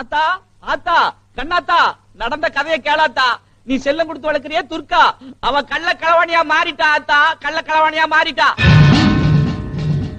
ஆத்தா ஆத்தா கண்ணாத்தா நடந்த கதையை கேளாத்தா. நீ செல்லம் கொடுத்து வளர்க்கிறிய துர்கா அவ கள்ள களவாணியா மாறிட்டா ஆத்தா. கள்ள கலவாணியா மாறிட்டா.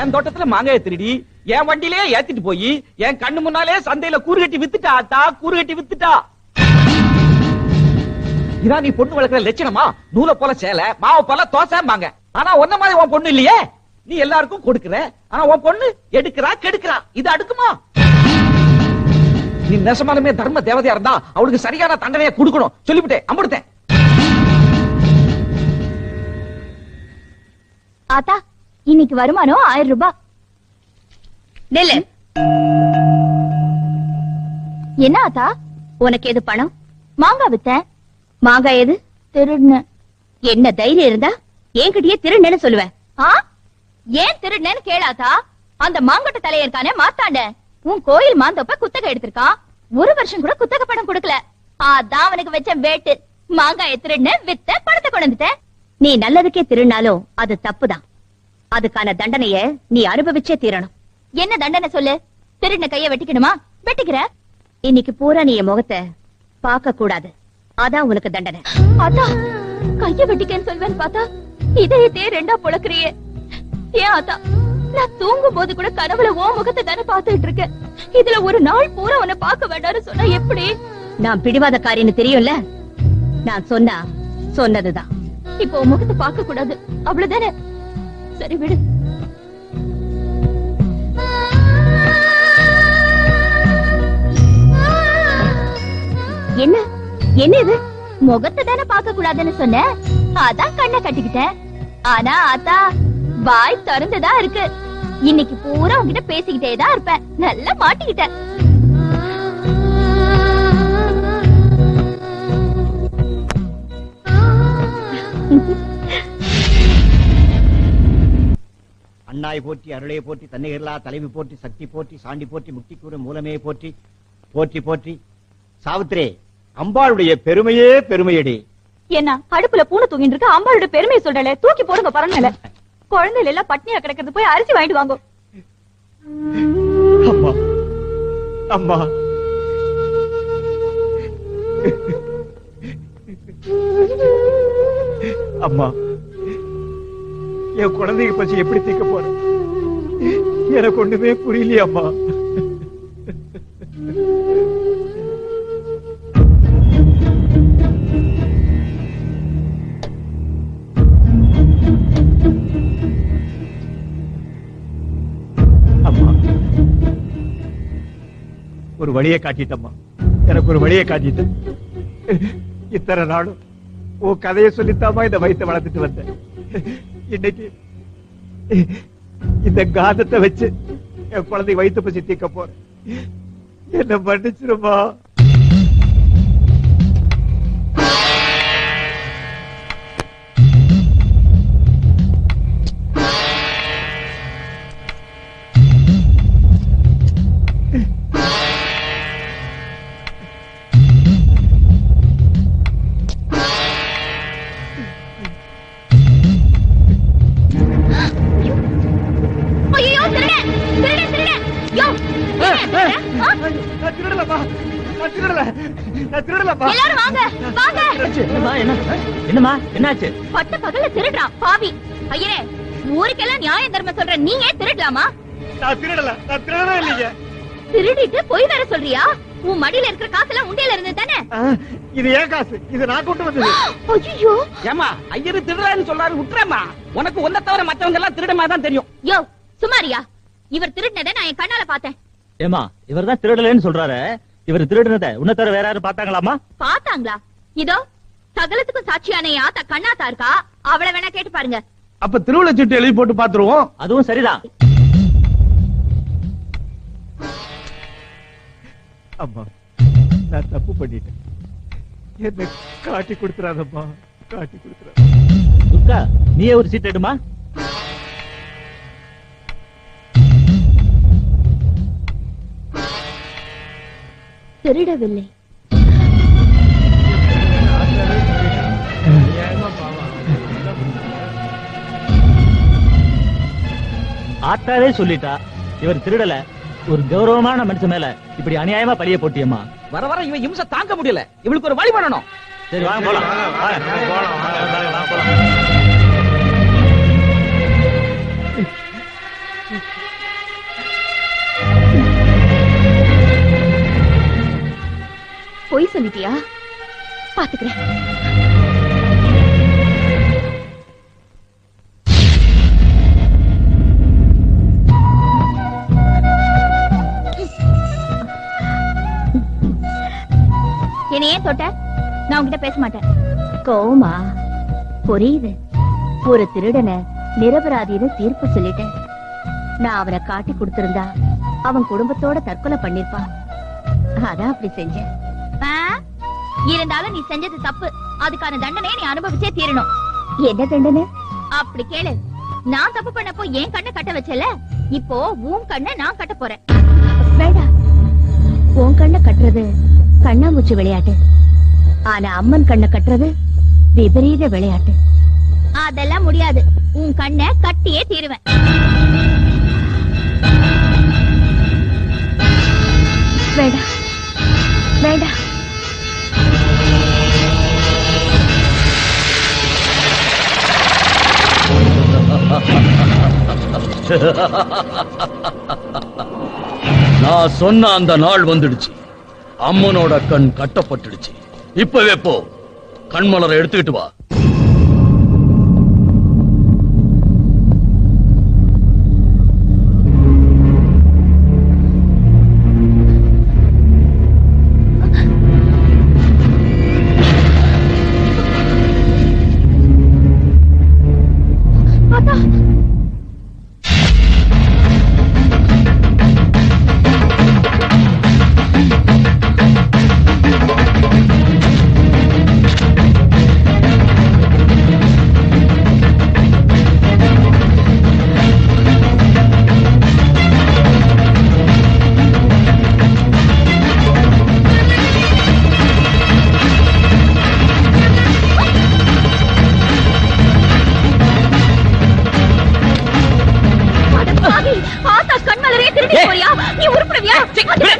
என் தோட்டத்துல மாங்காய திருடி என் வண்டியிலே ஏத்திட்டு போய் என் கண்ணு முன்னாலே சந்தையில கூறு கட்டி வித்துட்டா ஆத்தா. கூறு கட்டி வித்துட்டா. இதான் நீ பொண்ணு வளர்க்கிற லட்சணமா? நூலை போல சேலை மாவு போல தோசைம்பாங்க ஆனா ஒன்ன மாதிரி உன் பொண்ணு இல்லையே. நீ எல்லாருக்கும் கொடுக்கற. ஆனா உன் பொண்ணு எடுக்கிறா கெடுக்கிறா. இது அடுக்குமா? நீ நெசமாலுமே தர்ம தேவதையா இருந்தா அவளுக்கு சரியான தண்டனையை கொடுக்கணும். சொல்லிவிட்டேன். அம்படுத்தேன். ஆத்தா இன்னைக்கு வருமானம் ஆயிரம் ரூபாய். நெல்லு. என்ன ஆத்தா? உனக்கு எது பணம்? மாங்காய் வித்தேன். மாங்காய் எது? திருடுன என்ன தைரியம் இருந்தா என்கிட்டயே திருநென்னு சொல்லுவேன் ஆ? ஏன் திருடுனேன்னு கேளாத்தா அந்த மாங்கொட்ட தலைய இருக்கானே மாத்தாண்ட. உன் கோயில் மாந்தப்ப குத்தகை எடுத்திருக்கான் ஒரு வருஷம் கூட குத்தகை பணம் கொடுக்கல. அதான் அவனுக்கு வச்ச வேட்டு. மாங்காய் திருடுன வித்த பணத்தை கொண்டு நீ நல்லதுக்கே திருடினாலும் அது தப்புதான். அதுக்கான தண்டனைய நீ அனுபவிச்சே தீரணும். என்ன தண்டனை சொல்லு? திருடின கைய வெட்டிக்கணுமா? வெட்டிக்கிற? இன்னைக்கு பூரா நீ என் முகத்தை பார்க்க கூடாது. அதான் உனக்கு தண்டனை. அதான் கைய வெட்டிக்கன்னு சொல்வேன்னு பார்த்தா இதயத்தையே ரெண்டா புழக்கிறியே. ஏன் அதான் நான் தூங்கும் போது கூட கனவுல ஓ முகத்தை தானே பாத்துட்டு இருக்கேன். இதுல ஒரு நாள் பூரா உன்னை பார்க்க வேண்டாம்னு சொன்னா எப்படி? நான் பிடிவாதக்காரின்னு தெரியும்ல? நான் சொன்னா சொன்னதுதான். இப்போ முகத்தை பார்க்க கூடாது. அவ்வளவுதானே? சரி விடு. என்ன? என்ன இது? முகத்தை தானே பார்க்க கூடாதுன்னு சொன்னேன் அதான் கண்ணை கட்டிக்கிட்டேன். ஆனா ஆத்தா வாய் திறந்துதான் இருக்கு. இன்னைக்கு பூரா உன்கிட்ட பேசிக்கிட்டே தான் இருப்பேன். நல்லா மாட்டிக்கிட்டேன். அண்ணாய் போற்றி அருளே போற்றி தன்னிகர்லா தலைவி போற்றி சக்தி போற்றி சாண்டி போற்றி முக்தி கூறு மூலமே போற்றி போற்றி போற்றி. சாவித்திரே அம்பாளுடைய பெருமையே பெருமையடி. என்ன அடுப்புல பூனை தூங்கிட்டு இருக்க. அம்பாளோட பெருமையை சொல்றல தூக்கி போடுங்க பரவாயில்ல. குழந்தைகள் எல்லாம் பட்னியா கிடக்கிறது போய் அரிசி வாங்கிட்டு வாங்க. அம்மா. அம்மா. அம்மா. என் குழந்தைங்க பசி எப்படி தீக்க போறேன்? எனக்கு ஒண்ணுமே புரியலையே ஒரு வழியை காட்டிட்டம்மா. எனக்கு ஒரு வழியை காட்டிட்டு. இத்தனை நாளும் உன் கதையை சொல்லித்தாமா இந்த வயிற்ற வளர்த்துட்டு வந்தேன். இன்னைக்கு இந்த காந்தத்தை வச்சு என் குழந்தை வயிற்று பசி தீக்க போறேன். என்ன மன்னிச்சிருமா நான் திருடலப்பா நான் திருடல. நான் திருடலப்பா எல்லாரும் வாங்க வாங்க. என்னம்மா என்ன? என்னம்மா என்னாச்சு? பட்ட பகல்ல திருடுறான் பாவி. ஐயரே ஊருக்கெல்லாம் நியாயம் தர்மம் சொல்ற நீ ஏன் திருடலாமா? நான் திருடல. நான் திருடவே இல்லைங்க. திருடிட்டு பொய் வேற சொல்றியா? உன் மடியில இருக்கிற காசெல்லாம் உண்டியல இருந்து தானே? இது ஏன் காசு? இது நான் கொண்டு வந்தது. ஐயோ. ஏமா ஐயரு திருடுறான்னு சொல்றாரு விட்டுறேம்மா உனக்கு ஒன்ன தவிர மத்தவங்க எல்லாம் திருடமா தான் தெரியும். யோ சுமாரியா இவர் திருடினதை நான் என் கண்ணால பார்த்தேன். ஏமா இவர் தான் திருடலன்னு சொல்றாரு. இவர் திருடுனத உன்ன தவிர வேற யாரும் பார்த்தாங்களாமா பாத்தாங்களா இதோ சகலத்துக்கும் சாட்சியான ஆத்தா கண்ணாத்தா இருக்கா? அவளை வேணா கேட்டு பாருங்க. அப்ப திருவிழா சீட்டு எழுதி போட்டு பாத்துருவோம் அதுவும் சரிதான். அம்மா நான் தப்பு பண்ணிட்டேன். என்ன காட்டி கொடுத்துறாதம்மா காட்டி கொடுத்துறாத துர்கா நீயே ஒரு சீட் எடுமா? திருடவில்லை. ஆத்தாவே சொல்லிட்டா இவர் திருடல. ஒரு கௌரவமான மனுஷன் மேல இப்படி அநியாயமா பழிய போட்டியம்மா. வர வர இவன் இம்சை தாங்க முடியல. இவளுக்கு ஒரு வழி பண்ணணும். சரி வாங்க போலாம். போலாம். பொய் சொல்லிட்டியா? பாத்துக்கிறேன். என்னை ஏன் தொட்ட? நான் உன்கிட்ட பேச மாட்டேன். கோமா புரியுது. ஒரு திருடனை நிரபராதின்னு தீர்ப்பு சொல்லிட்டேன். நான் அவனை காட்டி கொடுத்திருந்தா அவன் குடும்பத்தோட தற்கொலை பண்ணிருப்பான். அதான் அப்படி செஞ்சேன். இருந்தாலும் நீ செஞ்சது தப்பு. அதுக்கான தண்டனையை நீ அனுபவிச்சே தீரணும். என்ன தண்டனை? அப்படி கேளு. நான் தப்பு பண்ணப்போ என் கண்ணை கட்ட வச்சல? இப்போ உன் கண்ணை நான் கட்ட போறேன். உன் கண்ணை கட்டுறது கண்ணாமூச்சி விளையாட்டு. ஆனா அம்மன் கண்ணை கட்டுறது விபரீத விளையாட்டு. அதெல்லாம் முடியாது. உன் கண்ணை கட்டியே தீருவேன். வேண்டாம் வேண்டாம் நான் சொன்ன அந்த நாள் வந்துடுச்சு. அம்மனோட கண் கட்டப்பட்டுடுச்சு. இப்பவே போ. கண்மலரை எடுத்துக்கிட்டு வா.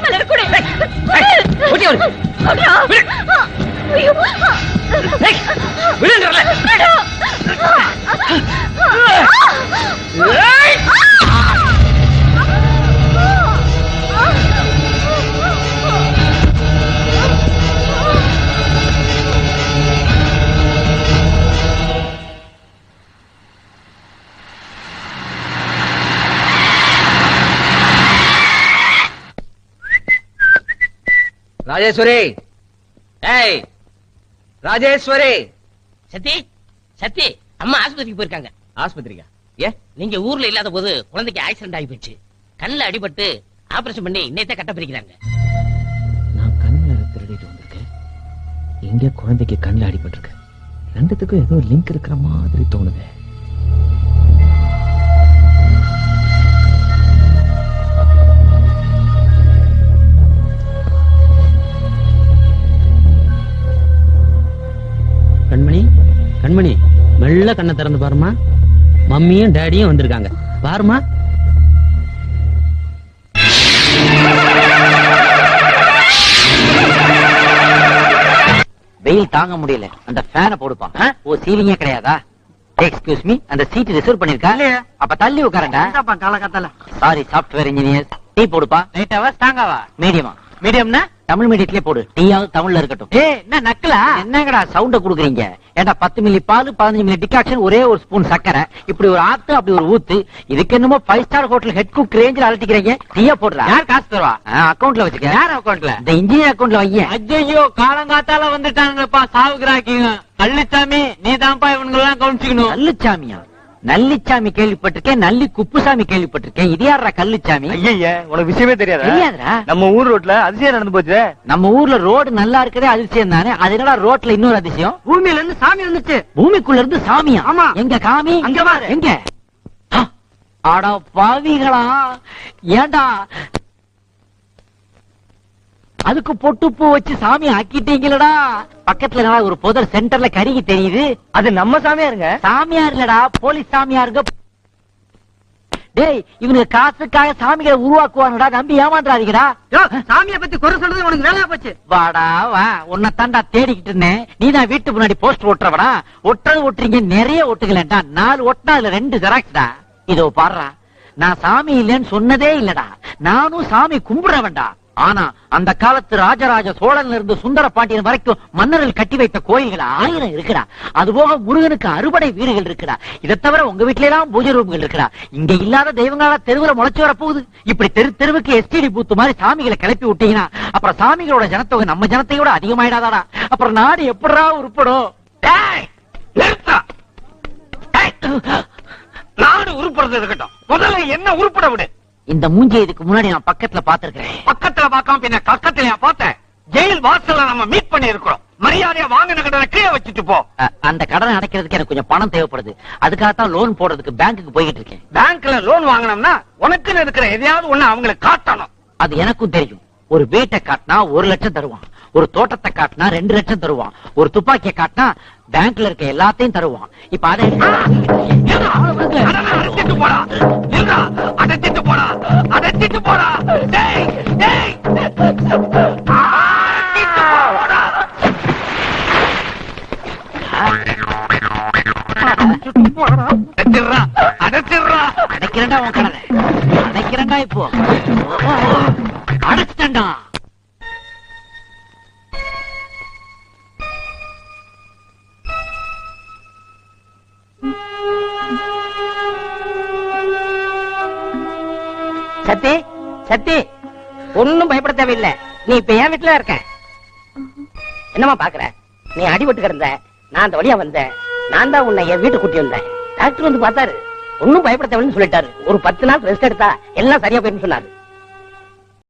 அந்த கண்மலர் கொடு ராஜேஸ்வரி. ஏய் ராஜேஸ்வரி. சத்தி சத்தி அம்மா ஆஸ்பத்திரிக்கு போயிருக்காங்க. ஆஸ்பத்திரிக்கா? ஏ நீங்க ஊர்ல இல்லாத போது குழந்தைக்கு ஆக்சிடென்ட் ஆகி போச்சு கண்ணுல அடிபட்டு ஆபரேஷன் பண்ணி இன்னைத்த கட்ட பிரிக்கிறாங்க. நான் கண்ணில் திருடிட்டு வந்திருக்கேன். எங்க குழந்தைக்கு கண்ணில் அடிபட்டிருக்கு. ரெண்டுத்துக்கும் ஏதோ லிங்க் இருக்கிற மாதிரி தோணுது. கண்மணி கண்மணி மெல்ல கண்ணை திறந்து பாருமா மம்மியும் டேடியும் வந்திருக்காங்க. பாருமா வெயில் தாங்க முடியல. அந்த ஃபேனை போடுப்பான் ஓ சீலிங்கே கிடையாதா? எக்ஸ்கியூஸ் மீ அந்த சீட் ரிசர்வ் பண்ணிருக்கா? அப்ப தள்ளி உட்காரங்க. காலகத்தால சாரி சாஃப்ட்வேர் இன்ஜினியர் டீ போடுப்பா. லைட்டாவா ஸ்ட்ராங்காவா மீடியமா மீடியம்னா தமிழ் மீடியத்திலே போடு. டீயாவது தமிழ்ல இருக்கட்டும். ஏ என்ன நக்கலா? என்னங்கடா சவுண்ட குடுக்குறீங்க? ஏன்டா பத்து மில்லி பால் பதினஞ்சு மில்லி டிகாக்ஷன் ஒரே ஒரு ஸ்பூன் சக்கரை இப்படி ஒரு ஆத்து அப்படி ஒரு ஊத்து இதுக்கு என்னமோ five star hotel head cook ரேஞ்சில் அழட்டிக்கிறீங்க டீயா போடுறா? யார் காசு தருவா? அக்கவுண்ட்ல வச்சுக்க. யார் அக்கௌண்ட்ல இந்த இன்ஜினியர் அக்கவுண்ட்ல வையேன். ஐயோ காலங்காத்தால வந்துட்டாங்கப்பா சாவுக்குறாக்கீங்க கள்ளிச்சாமி நீ தான்ப்பா இவனுங்க எல்லாம் கவனிச்சுக்கணும். நல்லுச்சாமியா நல்லிச்சாமி கேள்விப்பட்டிருக்கேன் நல்லி குப்புசாமி கேள்விப்பட்டிருக்கேன். இது யாரா கல்லுச்சாமி ஐயா உனக்கு விஷயமே தெரியாதா? தெரியாதுடா. நம்ம ஊர் ரோட்ல அதிசயம் நடந்து போச்சு நம்ம ஊர்ல ரோடு நல்லா இருக்கதே அதிசயம் தானே? அது என்னடா ரோட்ல இன்னொரு அதிசயம்? பூமியில இருந்து சாமி வந்துச்சு. பூமிக்குள்ள இருந்து சாமியா? ஆமா. எங்க காமி? அங்க பாரு. எங்க? அட பாவிகளா. ஏண்டா? அதுக்கு பொட்டு பூ வச்சு சாமி ஆக்கிட்டீங்களடா. பக்கத்துல ஒரு புதர் சென்டர்ல கருகி தெரியுது? அது நம்ம சாமியா இருங்க சாமியார் இல்லடா போலீஸ் சாமியாருங்க. டேய் இவனுக்கு காசுக்காக சாமிகளை உருவாக்குவானுடா நம்பி ஏமாந்துறாதீங்கடா. சாமியை பத்தி குறை சொல்றது உனக்கு வேலையா போச்சு? வாடா வா. உன்னை தாண்டா தேடிக்கிட்டு இருந்தேன். நீ தான் வீட்டு முன்னாடி போஸ்ட் ஒட்டுறவடா. ஒட்டுறது ஒட்டுறீங்க நிறைய ஒட்டுகளேன்டா நாலு ஒட்டினா அதுல ரெண்டு ஜெராக்ஸ்டா இதோ பாடுறா நான் சாமி இல்லைன்னு சொன்னதே இல்லடா. நானும் சாமி கும்பிடுறவன்டா. ஆனா அந்த காலத்து ராஜராஜ சோழன்ல இருந்து சுந்தர பாண்டியன் வரைக்கும் மன்னர்கள் கட்டி வைத்த கோயில்கள் ஆயிரம் இருக்குடா அதுபோக முருகனுக்கு அறுபடை வீடுகள் இருக்குடா இதை தவிர உங்க வீட்டுல எல்லாம் பூஜை ரூம்கள் இருக்குடா இங்க இல்லாத தெய்வங்களா தெருவுல முளைச்சு வர போகுது இப்படி தெரு தெருவுக்கு எஸ்டிடி பூத்து மாதிரி சாமிகளை கிளப்பி விட்டீங்கன்னா அப்புறம் சாமிகளோட ஜனத்தொகை நம்ம ஜனத்தை விட அதிகமாயிடாதாடா. அப்புறம் நாடு எப்படா உருப்படும்? நாடு உருப்படுறது இருக்கட்டும். முதல்ல என்ன உருப்பட விடு. இந்த மூஞ்சி இதுக்கு முன்னாடி நான் பக்கத்துல பாத்துருக்கேன் பக்கத்துல பார்க்காம பின்ன கக்கத்துல பார்த்தேன். ஜெயில் வாசல்ல நம்ம மீட் பண்ணி இருக்கிறோம் மரியாதையா வாங்கின கடனை கீழே வச்சுட்டு போ. அந்த கடனை அடைக்கிறதுக்கு எனக்கு கொஞ்சம் பணம் தேவைப்படுது. அதுக்காகத்தான் லோன் போடுறதுக்கு பேங்க்குக்கு போய்கிட்டு இருக்கேன். பேங்க்ல லோன் வாங்கினோம்னா உனக்குன்னு இருக்கிற எதையாவது ஒண்ணு அவங்களுக்கு காட்டணும். அது எனக்கும் தெரியும். ஒரு வீட்டை காட்டினா ஒரு லட்சம் தருவான். ஒரு தோட்டத்தை காட்டினா ரெண்டு லட்சம் தருவான். ஒரு துப்பாக்கியை காட்டினா பேங்க்ல இருக்க எல்லாத்தையும் தருவான். இப்ப அதை அடைச்சிட்டு போடா! அடைச்சிட்டு போடா! அடைச்சிட்டு அடைச்சிட்டு அடைக்கிறேன்டா உன் கடனை அடைக்கிறேன்டா இப்போ. அடைச்சிட்டேன்டா. சத்தி சத்தி. ஒண்ணும் பயப்பட தேவையில்லை. நீ இப்ப என் வீட்டுல இருக்க என்னமா பாக்குற? நீ அடிபட்டு கிடந்த நான் அந்த வழியா வந்தேன். நான் தான் உன்னை என் வீட்டு கூட்டி வந்தேன். டாக்டர் வந்து பார்த்தாரு. ஒன்னும் பயப்பட தேவைன்னு சொல்லிட்டாரு. ஒரு பத்து நாள் ரெஸ்ட் எடுத்தா எல்லாம் சரியா போயிருந்து சொன்னாரு.